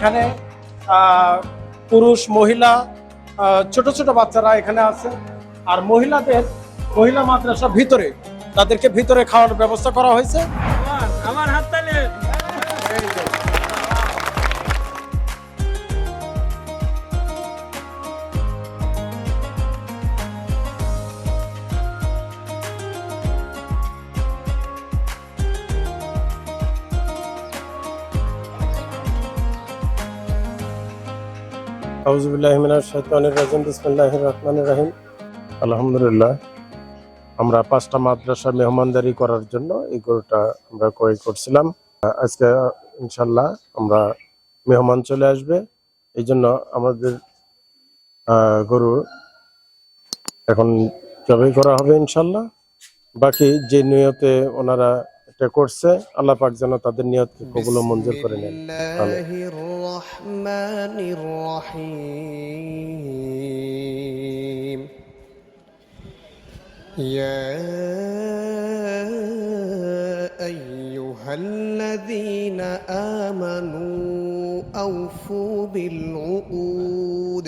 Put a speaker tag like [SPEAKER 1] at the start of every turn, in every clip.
[SPEAKER 1] এখানে পুরুষ, মহিলা ছোট ছোট বাচ্চারা এখানে আছে। আর মহিলাদের, মহিলা মাদ্রাসা ভিতরে তাদেরকে ভিতরে খাওয়ার ব্যবস্থা করা হয়েছে। রাহিম। আলহামদুলিল্লাহ, আমরা পাঁচটা মাদ্রাসা মেহমানদারি করার জন্য এই গরুটা আমরা ক্রয় করছিলাম। আজকে ইনশাল্লাহ আমরা মেহমান চলে আসবে, এই জন্য আমাদের গরু এখন জবাই করা হবে ইনশাল্লাহ বাকি যে নিয়তে ওনারা এটা করছে আল্লাহ পাক যেন তাদের নিয়তকে কবুল ও মঞ্জুর করে নেন
[SPEAKER 2] الله الرحمن الرحيم يا أيها الذين آمنوا أوفوا بالعقود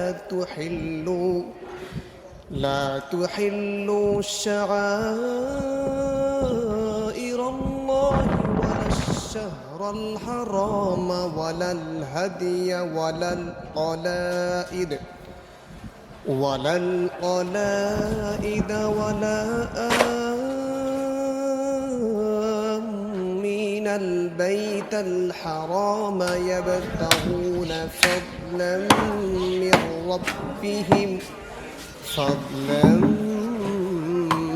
[SPEAKER 2] لا تحلوا لا تحلوا شعائر الله ولا الشهر الحرام ولا الهدي ولا القلائد ولا القلائد ولا آمين. البيت الحرام يبتغون فضلا من ربهم فضلا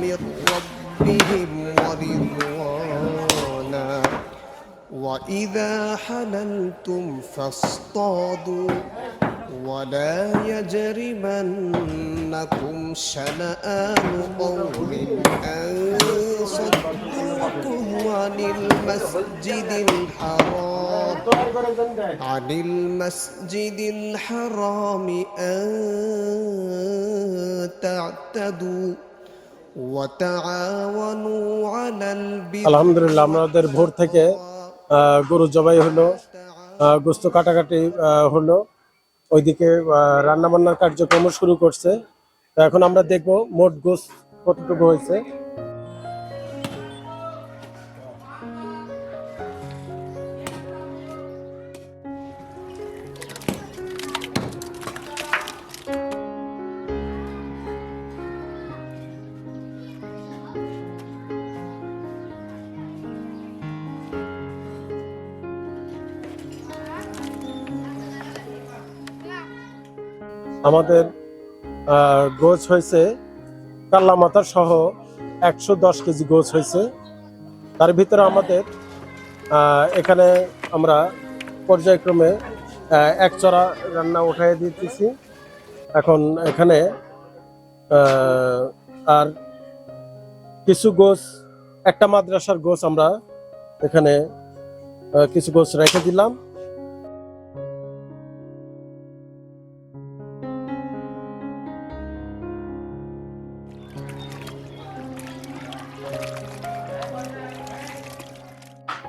[SPEAKER 2] من ربهم ورضوانا. وإذا حللتم فاصطادوا ولا يجرمنكم شنآن قوم أن صدوكم عن المسجد الحرام عن المسجد الحرام أن تعتدوا وتعاونوا على البر
[SPEAKER 1] আলহামদুলিল্লাহ আমাদের ভোর থেকে আহ, গরু জবাই হলো আহ, গোস্ত কাটাকাটি আহ, হলো ওইদিকে রান্না বান্নার কার্যক্রম শুরু করছে তো এখন আমরা দেখব মোট গোস কতটুকু হয়েছে আমাদের গোছ হয়েছে কাল্লা মাথা সহ একশো দশ কেজি গোছ হয়েছে তার ভিতরে আমাদের এখানে আমরা পর্যায়ক্রমে এক চড়া রান্না উঠাই দিতেছি। এখন এখানে আর কিছু গোছ, একটা মাদ্রাসার গোছ আমরা এখানে কিছু গোছ রেখে দিলাম।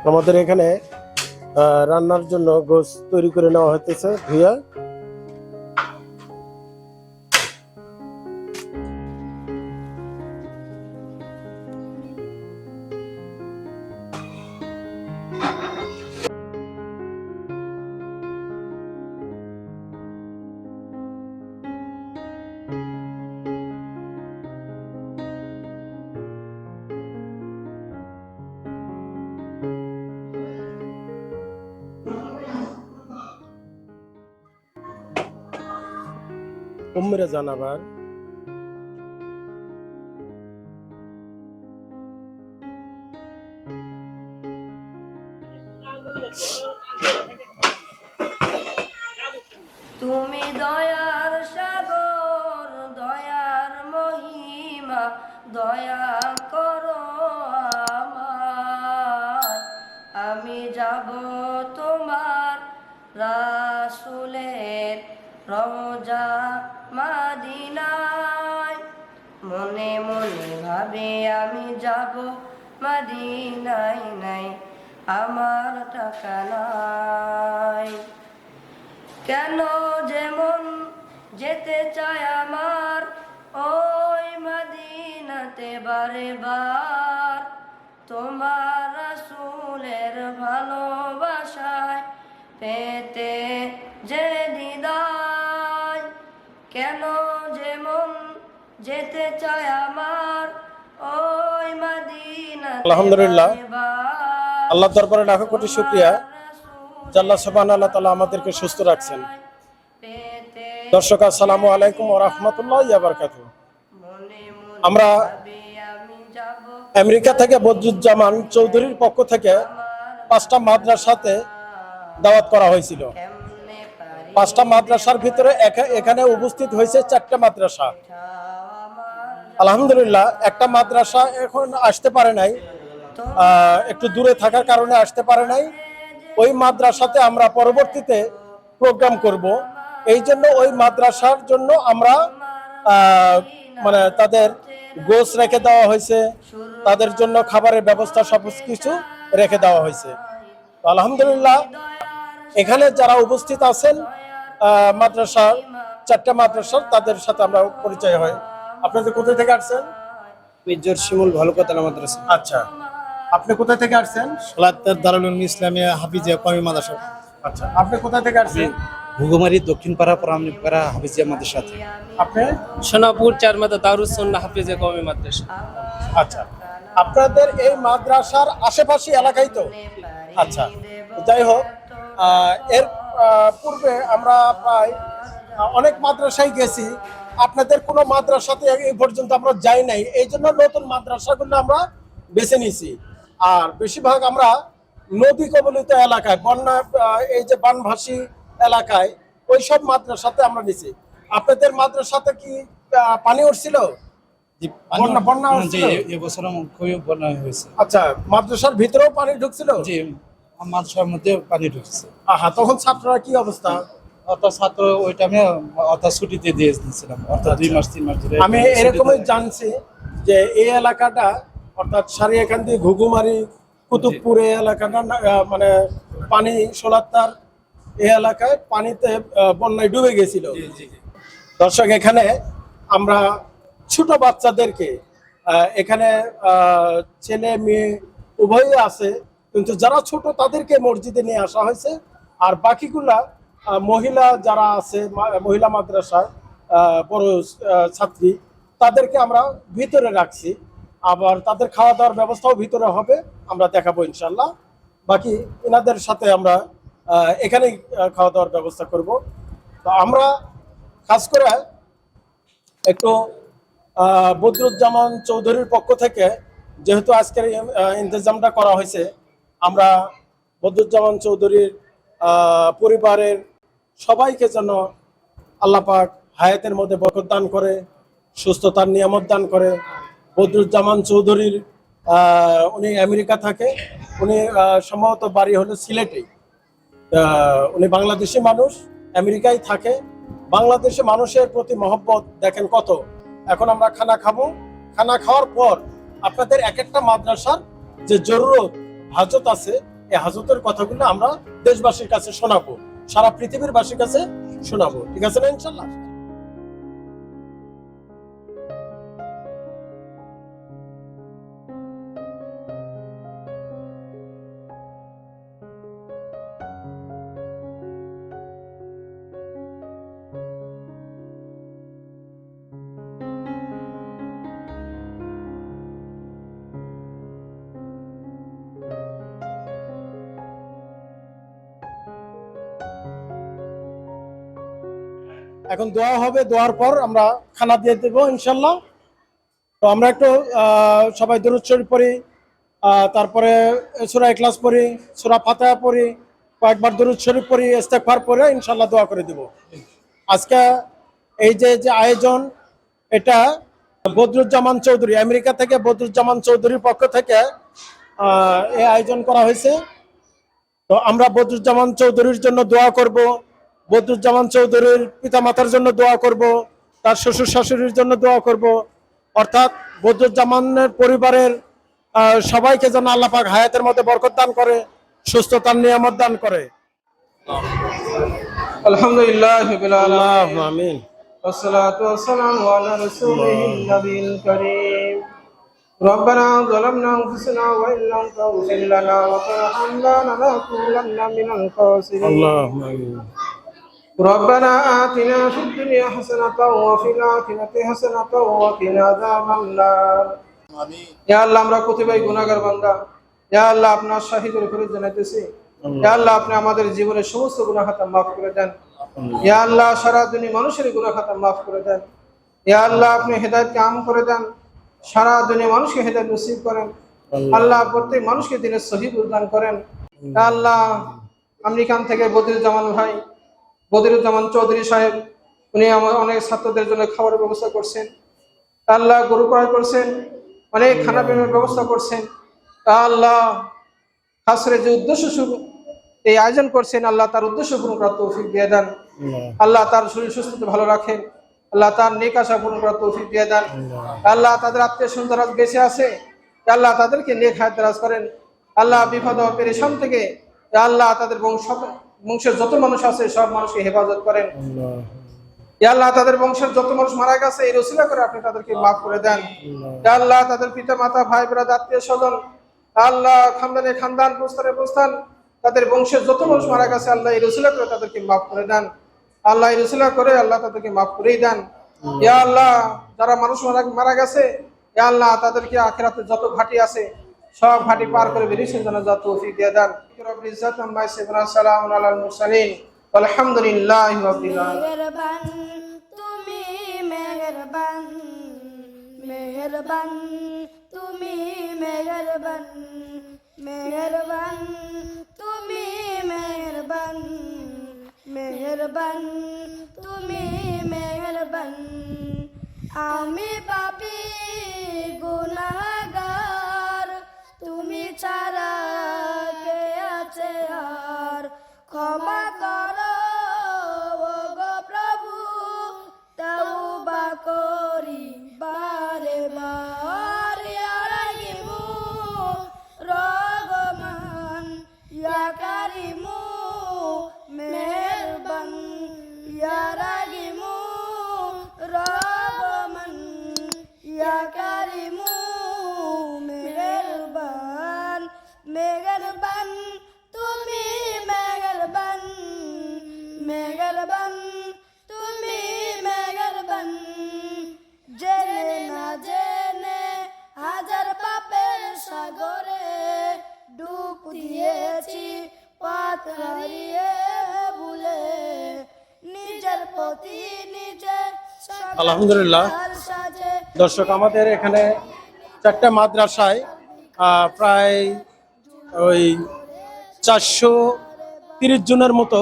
[SPEAKER 1] আমাদের এখানে রান্নার জন্য গোস তৈরি করে নেওয়া হতেছে ধুইয়া। উম্মরে জানাবার
[SPEAKER 3] রওজা মাদিনায়। মনে মনে ভাবে আমি যাব মাদিনায় নাই, আমার টাকা নাই। কেন যেমন যেতে চায় আমার, ওই মদিনাতে বারে বার। তোমার রাসূলের ভালোবাসায় পেতে যে দিদায় কেন যেমন যেতে চায় আমার? ওই মদিনাতে
[SPEAKER 1] আলহামদুলিল্লাহ। আল্লাহ দরবারে লাখো কোটি শুক্রিয়া। জাল্লা সুবান আল্লাহ তালা আমাদেরকে সুস্থ রাখছেন। দর্শক আসসালামু আলাইকুম ও রহমতুল্লাহ ইয়াবারকাতু আমরা আমেরিকা থেকে বদরুজ্জামান চৌধুরীর পক্ষ থেকে পাঁচটা মাদ্রাসাতে দাওয়াত করা হয়েছিল। পাঁচটা মাদ্রাসার ভিতরে এখানে উপস্থিত হয়েছে চারটা মাদ্রাসা। আলহামদুলিল্লাহ, একটা মাদ্রাসা এখন আসতে পারে নাই একটু দূরে থাকার কারণে আসতে পারে নাই। ওই মাদ্রাসাতে আমরা পরবর্তীতে প্রোগ্রাম করব। এই জন্য ওই মাদ্রাসার জন্য আমরা মানে তাদের গোস রেখে দেওয়া হয়েছে, তাদের জন্য খাবারের ব্যবস্থা সব কিছু রেখে দেওয়া হয়েছে। আলহামদুলিল্লাহ, এখানে যারা উপস্থিত আছেন আহ, মাদ্রাসার চারটা মাদ্রাসার তাদের সাথে আমরা পরিচয় হয়। আপনাদের কোথায় থেকে আসছেন?
[SPEAKER 4] মির্জর শিমুল ভালুকাতালা মাদ্রাসা।
[SPEAKER 1] আচ্ছা। আপনি কোথা থেকে আসছেন?
[SPEAKER 4] সোলাত্তার দারুল উলুম ইসলামিয়া হাফিজিয়া কমি মাদ্রাসা।
[SPEAKER 1] আচ্ছা আপনি কোথা থেকে আসছেন?
[SPEAKER 4] ঘুঘুমারি দক্ষিণ পাড়া পাড়া হাফিজিয়া মাদ্রাসা।
[SPEAKER 1] আপনি?
[SPEAKER 5] সোনাপুর চারমাতা দারুসন্না হাফিজে কওমি মাদ্রাসা।
[SPEAKER 1] আচ্ছা। আপনাদের এই মাদ্রাসার আশেপাশে এলাকায় তো? আচ্ছা। যাই হোক এর পূর্বে আমরা প্রায় অনেক মাদ্রাসায় গেছি। আপনাদের কোনো মাদ্রাসাতে এই পর্যন্ত আমরা যাই নাই। এই জন্য নতুন মাদ্রাসাগুলো আমরা বেছে নিয়েছি। আর বেশিরভাগ আমরা নদী কবলিত এলাকায় বন্যা এই যে বানভাসী এলাকায় ওই সব মাদ্রাসাতে আমরা নিছি আপনাদের মাদ্রাসাতে কি পানি উঠছিল? বন্যা- বন্যা?
[SPEAKER 4] এবছর খুবই বন্যা হয়েছে।
[SPEAKER 1] আচ্ছা মাদ্রাসার ভিতরেও পানি ঢুকছিল?
[SPEAKER 4] জি। মাদ্রাসার মধ্যে পানি ঢুকছে।
[SPEAKER 1] আহা তখন ছাত্ররা কি অবস্থা?
[SPEAKER 4] অর্থাৎ ছাত্র ওই টাইমে অর্থাৎ ছুটিতে দিয়ে দিয়েছিলাম অর্থাৎ দুই মাস তিন মাস ধরে
[SPEAKER 1] আমি এরকমই জানছি যে এই এলাকাটা অর্থাৎ সারিয়াকান্দি ঘুঘুমারি কুতুবপুর এই এলাকাটা মানে পানি সোলাত্তার এই এলাকায় পানিতে বন্যায় ডুবে গেছিল। দর্শক এখানে আমরা ছোট বাচ্চাদেরকে এখানে ছেলে মেয়ে উভয়ই আছে। কিন্তু যারা ছোট তাদেরকে মসজিদে নিয়ে আসা হয়েছে। আর বাকিগুলা মহিলা যারা আছে মহিলা মাদ্রাসার বড় ছাত্রী, তাদেরকে আমরা ভিতরে রাখছি। আবার তাদের খাওয়া দাওয়ার ব্যবস্থাও ভিতরে হবে, আমরা দেখাবো ইনশাল্লাহ বাকি এনাদের সাথে আমরা এখানেই খাওয়া দাওয়ার ব্যবস্থা করব। তো আমরা খাস করে একটু বদরুজ্জামান চৌধুরীর পক্ষ থেকে যেহেতু আজকের ইন্তজামটা করা হয়েছে আমরা বদরুজ্জামান চৌধুরীর পরিবারের সবাইকে যেন আল্লাহ পাক হায়াতের মধ্যে বরকত দান করে, সুস্থতার নিয়ামত দান করে। বদরুজ্জামান চৌধুরীর উনি আমেরিকা থাকে, উনি সম্ভবত বাড়ি হলো সিলেটে। উনি বাংলাদেশি মানুষ, আমেরিকায় থাকে। বাংলাদেশে মানুষের প্রতি মহব্বত দেখেন কত? এখন আমরা খানা খাব। খানা খাওয়ার পর আপনাদের এক একটা মাদ্রাসার যে জরুরত হাজত আছে, এই হাজতের কথাগুলো আমরা দেশবাসীর কাছে শোনাবো, সারা পৃথিবীর বাসীর কাছে শোনাবো। ঠিক আছে না ইনশাল্লাহ? এখন দোয়া হবে, দোয়ার পর আমরা খানা দিয়ে দেবো ইনশাল্লাহ। তো আমরা একটু সবাই দরুদ শরীফ পড়ি তারপরে সুরা ক্লাস পড়ি, সুরা ফাতেহা পড়ি, কয়েকবার দরুদ শরীফ পড়ি, ইস্তেগফার পরে ইনশাল্লাহ দোয়া করে দিব। আজকে এই যে যে আয়োজন, এটা বদরুজ্জামান চৌধুরী, আমেরিকা থেকে বদরুজ্জামান চৌধুরীর পক্ষ থেকে এই আয়োজন করা হয়েছে। তো আমরা বদরুজ্জামান চৌধুরীর জন্য দোয়া করব। বদরুজ্জামান চৌধুরীর পিতামাতার জন্য দোয়া করব তার শ্বশুর শাশুড়ির জন্য দোয়া করব অর্থাৎ বদরুজ্জামানের পরিবারের আহ, সবাইকে যেন আল্লাহ পাক হায়াতের মধ্যে বরকত দান করে সুস্থতার নিয়ামত দান করে
[SPEAKER 6] الحمد لله رب
[SPEAKER 1] আল্লাহ
[SPEAKER 6] العالمين
[SPEAKER 1] আমিন
[SPEAKER 6] والصلاة والسلام على رسوله النبي الكريم ربنا ظلمنا أنفسنا وإن لم تغفر لنا وترحمنا لنكونن من الخاسرين
[SPEAKER 1] আল্লাহ আমিন
[SPEAKER 6] ربنا آتنا في الدنيا حسنة وفي الآخرة حسنة وقنا عذاب النار ইয়া আল্লাহ আমরা প্রতিবাই গুনাহগার বান্দা ইয়া আল্লাহ আপনার শাহিদের উপরে জানাইতেছি ইয়া আল্লাহ আপনি আমাদের জীবনের সমস্ত গুনাহ খাতা মাফ করে দেন ইয়া আল্লাহ সারা দুনিয়া মানুষের গুনাহ খাতা মাফ করে দেন ইয়া আল্লাহ আপনি হেদায়েতকে আম করে দেন সারা দুনিয়া মানুষকে হেদায়েত নসিব করেন আল্লাহ প্রত্যেক মানুষকে দিনের সহি প্রদান করেন ইয়া আল্লাহ আমেরিকান থেকে বদিরুজ্জামান ভাই বদিরুজ্জামান চৌধুরী সাহেব উনি আমার অনেক ছাত্রদের জন্য খাবারের ব্যবস্থা করছেন। আল্লাহ গরু ক্রয় করছেন অনেক খানা পিনার ব্যবস্থা করছেন। আল্লাহ খাসরে যে উদ্দেশ্য শুরু এই আয়োজন করছেন আল্লাহ তার উদ্দেশ্য পূরণ করার তৌফিক দিয়ে দেন। আল্লাহ। তার শরীর সুস্থতা ভালো রাখেন। আল্লাহ তার নেক আশা পূরণ করার তৌফিক দিয়ে দেন। আল্লাহ। তাদের আত্মীয় স্বজন যারা বেঁচে আছে। আল্লাহ তাদেরকে নেক হায়াত করেন। আল্লাহ বিপদ পেরেশান থেকে আল্লাহ তাদের বংশ বংশের যত মানুষ আছে সব মানুষকে হেফাজত করেন আল্লাহ। তাদের বংশের যত মানুষ মারা গেছে এই রসিলা করে আপনি তাদেরকে মাফ করে দেন। আল্লাহ তাদের পিতা মাতা ভাই ব্রাদ আত্মীয় স্বজন আল্লাহ খানদানে খানদান প্রস্থানে প্রস্থান তাদের বংশের যত মানুষ মারা গেছে আল্লাহ এই রসিলা করে তাদেরকে মাফ করে দেন। আল্লাহ এই রসিলা করে আল্লাহ তাদেরকে মাফ করেই দেন। ইয়া আল্লাহ যারা মানুষ মারা মারা গেছে ইয়া আল্লাহ তাদেরকে আখিরাতে যত ঘাটি আছে সব ঘাটি পার করে বেরিয়েছেন যেন যত তৌফিক দিয়ে দেন। রব্বিল ইজ্জাত আম্মা ইয়াসিফুন সালামুন আলাল মুরসালিন। আলহামদুলিল্লাহি রাব্বিল আলামিন।
[SPEAKER 7] তুমি মেহরবান মেহরবান, তুমি মেহরবান মেহরবান, তুমি মেহরবান মেহরবান, তুমি মেহরবান। আমি পাপি, গুনাহগার তুমি ছাড়া মেহরবান তুমি মেহরবান জেনে না জেনে হাজার পাপের সাগরে ডুব দিয়েছি পথ হারিয়ে ভুলে নিজের প্রতি নিজে
[SPEAKER 1] আলহামদুলিল্লাহ। দর্শক আমাদের এখানে চারটা মাদ্রাসায় প্রায় ওই চারশো তিরিশ জনের মতো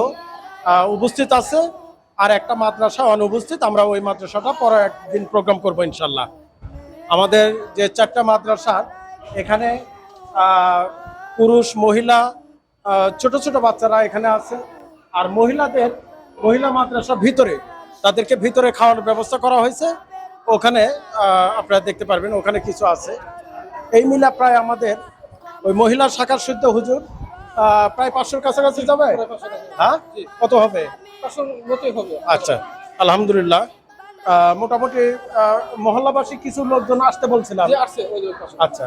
[SPEAKER 1] উপস্থিত আছে। আর একটা মাদ্রাসা অনুপস্থিত। আমরা ওই মাদ্রাসাটা পরে একদিন প্রোগ্রাম করব ইনশাল্লাহ। আমাদের যে চারটা মাদ্রাসা, এখানে পুরুষ, মহিলা ছোট ছোট বাচ্চারা এখানে আছে। আর মহিলাদের, মহিলা মাদ্রাসা ভিতরে, তাদেরকে ভিতরে খাওয়ানোর ব্যবস্থা করা হয়েছে। ওখানে আপনারা দেখতে পারবেন, ওখানে কিছু আছে। এই মিলা প্রায় আমাদের ওই মহিলা শাখার শুদ্ধ হুজুর প্রায় পাঁচশোর কাছাকাছি যাবে? হ্যাঁ? কত হবে? আচ্ছা আলহামদুলিল্লাহ। মোটামুটি মহল্লাবাসী কিছু লোকজন আসতে বলছিলাম আচ্ছা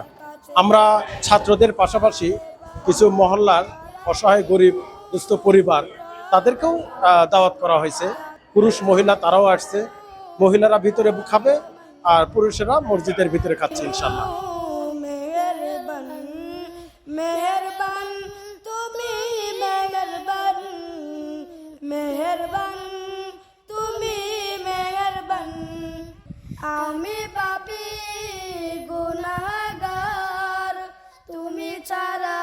[SPEAKER 1] আমরা ছাত্রদের পাশাপাশি কিছু মহল্লার অসহায় গরিব দুস্থ পরিবার তাদেরকেও দাওয়াত করা হয়েছে। পুরুষ মহিলা তারাও আসছে। মহিলারা ভিতরে খাবে আর পুরুষেরা মসজিদের ভিতরে খাচ্ছে ইনশাল্লাহ
[SPEAKER 7] মেহরবান তুমি মেহরবান। আমি পাপি গুনাগার তুমি ছাড়া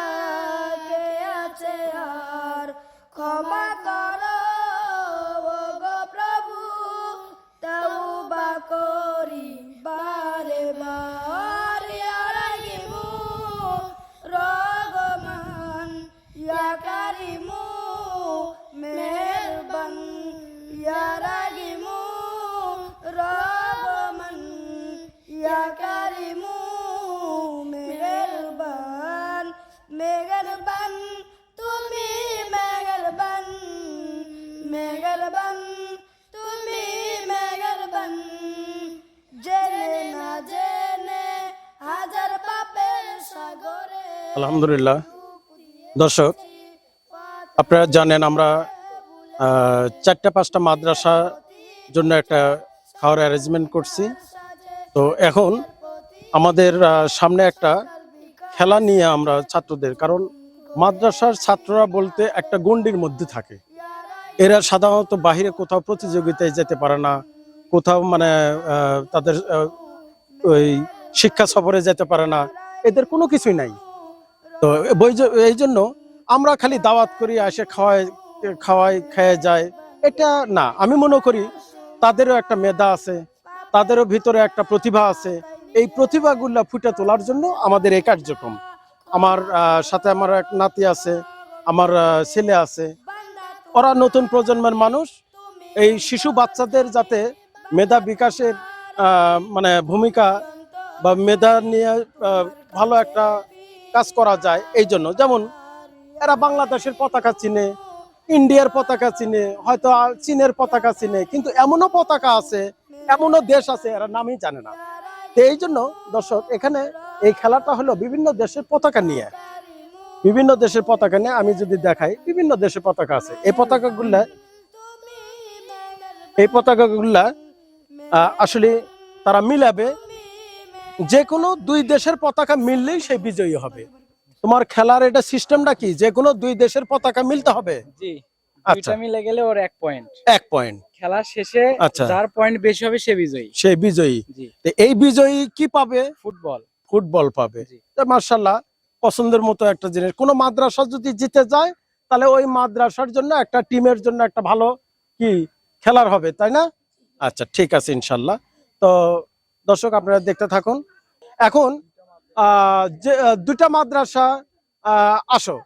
[SPEAKER 1] আলহামদুলিল্লাহ। দর্শক, আপনারা জানেন আমরা চারটা পাঁচটা মাদ্রাসা জন্য একটা খাওয়ার অ্যারেঞ্জমেন্ট করছি। তো এখন আমাদের সামনে একটা খেলা নিয়ে আমরা ছাত্রদের, কারণ মাদ্রাসার ছাত্ররা বলতে একটা গণ্ডির মধ্যে থাকে। এরা সাধারণত বাহিরে কোথাও প্রতিযোগিতায় যেতে পারে না, কোথাও মানে তাদের ওই শিক্ষা সফরে যেতে পারে না। এদের কোনো কিছুই নাই। তো এই জন্য আমরা খালি দাওয়াত করি, আসে খাওয়াই খাওয়াই খেয়ে যায়। এটা না, আমি মনে করি তাদেরও একটা মেধা আছে, তাদেরও ভিতরে একটা প্রতিভা আছে। এই প্রতিভাগুলো ফুটে তোলার জন্য আমাদের এই কার্যক্রম। আমার সাথে আমার এক নাতি আছে, আমার ছেলে আছে। ওরা নতুন প্রজন্মের মানুষ। এই শিশু বাচ্চাদের যাতে মেধা বিকাশের মানে ভূমিকা বা মেধা নিয়ে ভালো একটা কাজ করা যায় এই জন্য। যেমন এরা বাংলাদেশের পতাকা চিনে, ইন্ডিয়ার পতাকা চিনে, হয়তো চীনের পতাকা চিনে, কিন্তু এমনও পতাকা আছে, এমনও দেশ আছে, এরা নামই জানে না। তো এই জন্য দর্শক, এখানে এই খেলাটা হলো বিভিন্ন দেশের পতাকা নিয়ে। বিভিন্ন দেশের পতাকা নিয়ে আমি যদি দেখাই, বিভিন্ন দেশের পতাকা আছে। এই পতাকাগুলা এই পতাকাগুলা আসলে তারা মিলাবে যে কোনো দুই দেশের পতাকা মিললেই সে বিজয়ী হবে। তোমার খেলার এটা সিস্টেমটা কি? যে কোনো দুই দেশের পতাকা মিলতে হবে?
[SPEAKER 8] জি
[SPEAKER 1] আচ্ছা।
[SPEAKER 8] দুইটা মিলে গেলে ওর এক পয়েন্ট
[SPEAKER 1] এক পয়েন্ট
[SPEAKER 8] খেলা শেষে
[SPEAKER 1] আচ্ছা।
[SPEAKER 8] যার পয়েন্ট বেশি হবে সে বিজয়ী।
[SPEAKER 1] সে বিজয়ী। এই বিজয়ী কি পাবে?
[SPEAKER 8] ফুটবল।
[SPEAKER 1] ফুটবল পাবে। মার্শাল্লাহ পছন্দের মতো একটা জিনিস। কোনো মাদ্রাসা যদি জিতে যায় তাহলে ওই মাদ্রাসার জন্য একটা টিমের জন্য একটা ভালো কি খেলার হবে তাই না? আচ্ছা ঠিক আছে ইনশাল্লাহ তো দর্শক আপনারা দেখতে থাকুন। এখন যে দুটা মাদ্রাসা আসো।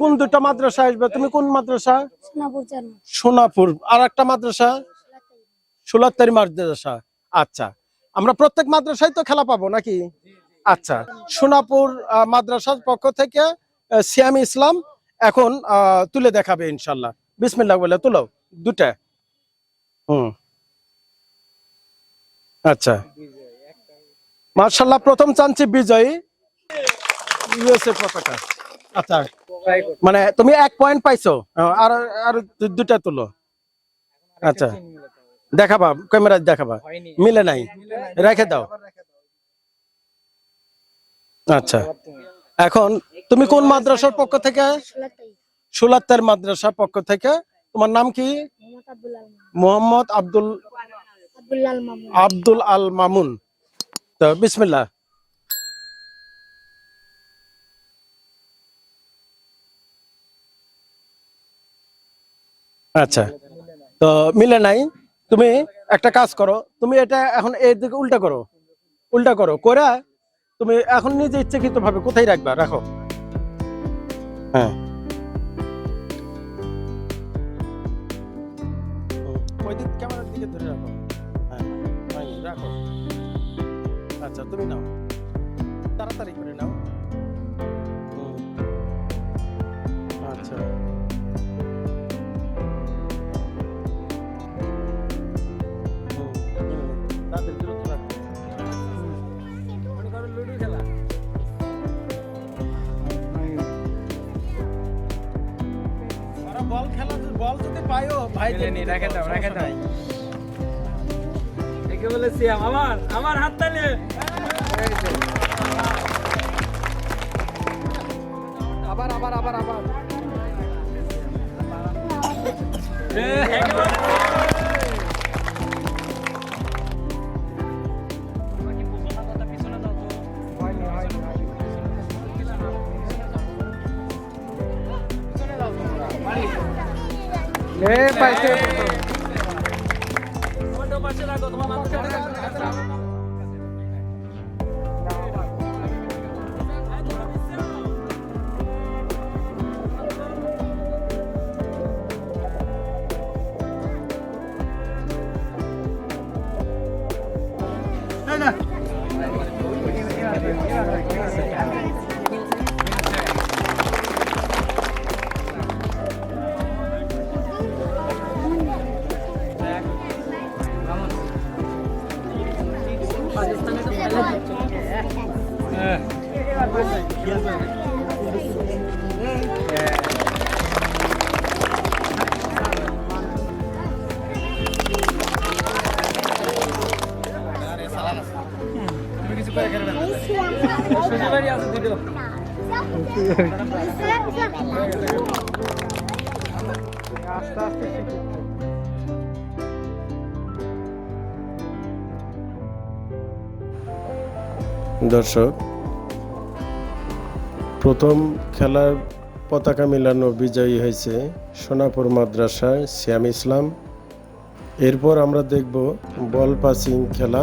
[SPEAKER 1] কোন দুটা মাদ্রাসা আসবে? তুমি কোন মাদ্রাসা?
[SPEAKER 7] সোনাপুর
[SPEAKER 1] আর একটা মাদ্রাসা? সোলাত্তারি মাদ্রাসা। আচ্ছা। আমরা প্রত্যেক মাদ্রাসায় তো খেলা পাবো নাকি? আচ্ছা। সোনাপুর মাদ্রাসার পক্ষ থেকে সিয়াম ইসলাম এখন তুলে দেখাবে ইনশাল্লাহ। বিসমিল্লাহ বলে তুলো। দুটা। হুম। আচ্ছা। মার্শাল্লাহ প্রথম চান্সে বিজয়ী ইউএসএ পতাকা। আচ্ছা মানে তুমি এক পয়েন্ট পাইছো। আর আর দুটা তুলো। আচ্ছা দেখাবা ক্যামেরায় দেখাবা। মিলে নাই। রেখে দাও। আচ্ছা এখন তুমি কোন মাদ্রাসার পক্ষ থেকে? সুলাত্তার মাদ্রাসার পক্ষ থেকে। তোমার নাম কি? মোহাম্মদ আব্দুল আব্দুল আল মামুন। তো বিসমিল্লাহ। আচ্ছা। তো মিলে নাই। তুমি একটা কাজ করো, তুমি এটা এখন এর দিকে উল্টা করো। উল্টা করো করে তুমি এখন নিজে ইচ্ছাকৃত ভাবে কোথায় রাখবা? রাখো। হ্যাঁ। ওই দিক ক্যামেরার দিকে ধরে রাখো। আচ্ছা তুমি নাও তাড়াতাড়ি করে নাও আচ্ছা তাদের।
[SPEAKER 8] লুডু খেলা
[SPEAKER 1] বল খেলা বল যদি পাইও ভাই
[SPEAKER 8] মিলেনি, রেখে দাও, রেখে দাও। একে বলে আমার আমার হাত তালে
[SPEAKER 1] দর্শক, প্রথম খেলার পতাকা মিলানো বিজয়ী হয়েছে সোনাপুর মাদ্রাসায় শ্যাম ইসলাম। এরপর আমরা দেখব বল পাসিং খেলা।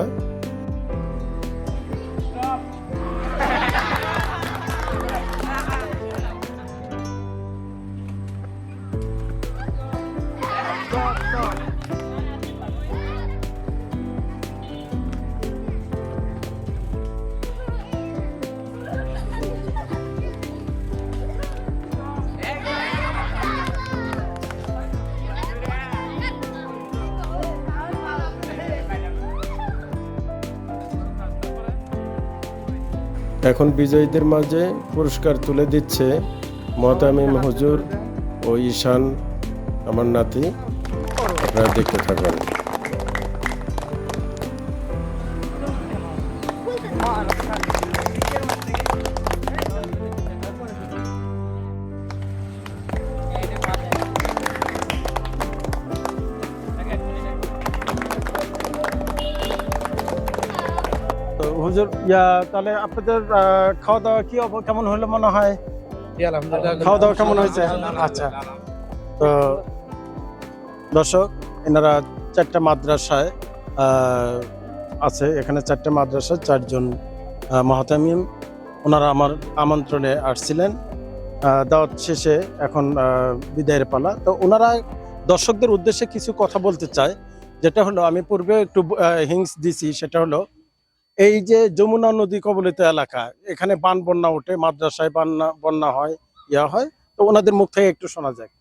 [SPEAKER 1] এখন বিজয়ীদের মাঝে পুরস্কার তুলে দিচ্ছে মতামিম হুজুর ও ঈশান, আমার নাতি। আপনারা দেখতে থাকবেন হুজুর ইয়া তাহলে আপনাদের খাওয়া দাওয়া কি কেমন হলো মনে হয়? খাওয়া দাওয়া কেমন হয়েছে? আচ্ছা। তো দর্শক এনারা চারটা মাদ্রাসায় আছে। এখানে চারটা মাদ্রাসায় চারজন মহাতামিম। ওনারা আমার আমন্ত্রণে আসছিলেন। দাওয়াত শেষে এখন বিদায়ের পালা। তো ওনারা দর্শকদের উদ্দেশ্যে কিছু কথা বলতে চায়। যেটা হলো আমি পূর্বে একটু হিংস দিছি। সেটা হলো এই যে যমুনা নদী কবলিত এলাকা এখানে বান বন্যা ওঠে মাদ্রাসায় বান্না বন্যা হয় ইয়া হয় তো ওনাদের মুখ থেকে একটু শোনা যাক।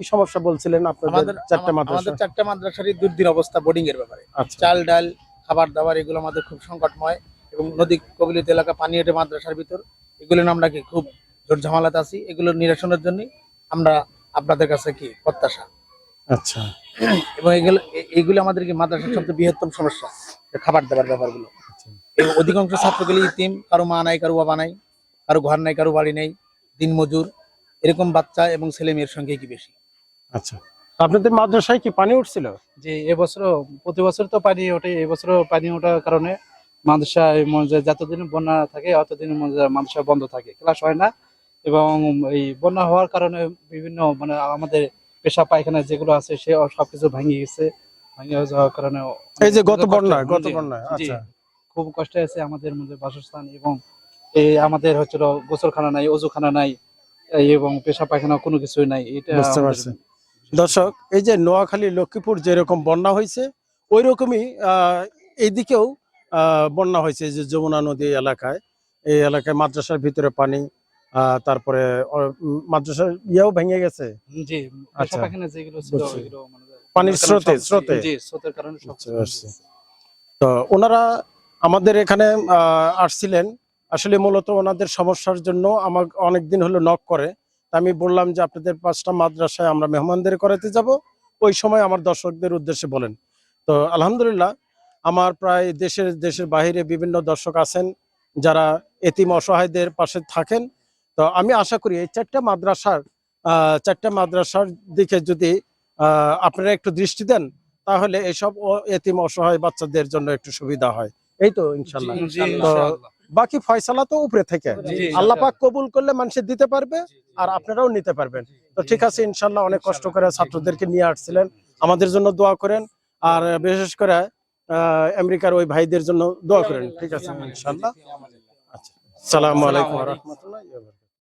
[SPEAKER 1] কি সমস্যা বলছিলেন আপনাদের চারটা মাদ্রাসা?
[SPEAKER 4] আমাদের চারটা মাদ্রাসারই দুর্দিন অবস্থা বোর্ডিং এর ব্যাপারে।
[SPEAKER 1] আচ্ছা।
[SPEAKER 4] চাল ডাল খাবার দাবার এগুলো আমাদের খুব সংকটময় এবং নদী কবিলিত এলাকা পানি ওঠে মাদ্রাসার ভিতর এগুলো আমরা কি খুব জোর ঝামেলাতে আছি? এগুলো নিরসনের জন্য আমরা আপনাদের কাছে কি প্রত্যাশা?
[SPEAKER 1] আচ্ছা।
[SPEAKER 4] এবং এগুলো এগুলো আমাদের কি মাদ্রাসার সবচেয়ে বৃহত্তম সমস্যা খাবার দাবার ব্যাপারগুলো? এবং অধিকাংশ ছাত্রগুলি ইতিম কারও মা নাই কারও বাবা নাই কারও ঘর নাই কারও বাড়ি নেই দিনমজুর এরকম বাচ্চা এবং ছেলে মেয়ের সংখ্যা কি বেশি?
[SPEAKER 1] আচ্ছা। আপনাদের মাদ্রাসায় কি পানি উঠছিল?
[SPEAKER 9] যে এবছর প্রতি বছর তো পানি ওঠে এবছর পানি ওঠার কারণে মাদ্রাসায় মনে যতদিন বন্যা থাকে অতদিন মাদ্রাসা বন্ধ থাকে ক্লাস হয় না। এবং এই বন্যা হওয়ার কারণে বিভিন্ন মানে আমাদের পেশা পায়খানা যেগুলো আছে সে সবকিছু ভেঙে গেছে ভেঙে যাওয়ার কারণে
[SPEAKER 1] এই যে গত বন্যায় গত
[SPEAKER 9] জি,
[SPEAKER 1] আচ্ছা।
[SPEAKER 9] খুব কষ্টে আছে আমাদের মধ্যে বাসস্থান এবং এই আমাদের হচ্ছিল গোসলখানা নাই অজুখানা নাই এবং পেশা পায়খানা কোনো কিছুই নাই এটা
[SPEAKER 1] বুঝতে পারছি দর্শক এই যে নোয়াখালী লক্ষ্মীপুর যেরকম বন্যা হয়েছে ওই রকমই এইদিকেও বন্যা হয়েছে যে যমুনা নদী এলাকায় এই এলাকায় মাদ্রাসার ভিতরে পানি আহ, তারপরে মাদ্রাসার ইয়েও ভেঙে গেছে
[SPEAKER 9] জি
[SPEAKER 1] আচ্ছা।
[SPEAKER 9] যেগুলো ছিল মানে
[SPEAKER 1] পানির স্রোতে, স্রোতে।
[SPEAKER 9] জি স্রোতের কারণে।
[SPEAKER 1] তো ওনারা আমাদের এখানে আসছিলেন। আসলে মূলত ওনাদের সমস্যার জন্য আমার অনেক দিন হলো নক করে। আমি বললাম যে, আপনাদের পাঁচটা মাদ্রাসায় আমরা মেহমানদের করাতে যাব। ওই সময় আমার দর্শকদের উদ্দেশ্যে বলেন। তো আলহামদুলিল্লাহ, আমার প্রায় দেশের দেশের বাইরে বিভিন্ন দর্শক আছেন যারা এতিম অসহায়দের পাশে থাকেন। তো আমি আশা করি এই চারটা মাদ্রাসার চারটা মাদ্রাসার দিকে যদি আপনারা একটু দৃষ্টি দেন, তাহলে এইসব এতিম অসহায় বাচ্চাদের জন্য একটু সুবিধা হয়। এই তো ইনশাল্লাহ। তো বাকি ফয়সালা তো উপরে থেকে। আল্লাহ পাক কবুল করলে মানুষের দিতে পারবে আর আপনারাও নিতে পারবেন। তো ঠিক আছে ইনশাল্লাহ। অনেক কষ্ট করে ছাত্রদেরকে নিয়ে আসছিলেন। আমাদের জন্য দোয়া করেন আর বিশেষ করে আহ, আমেরিকার ওই ভাইদের জন্য দোয়া করেন। ঠিক আছে ইনশাল্লাহ। আচ্ছা। সালামু আলাইকুম রহমতুল্লাহ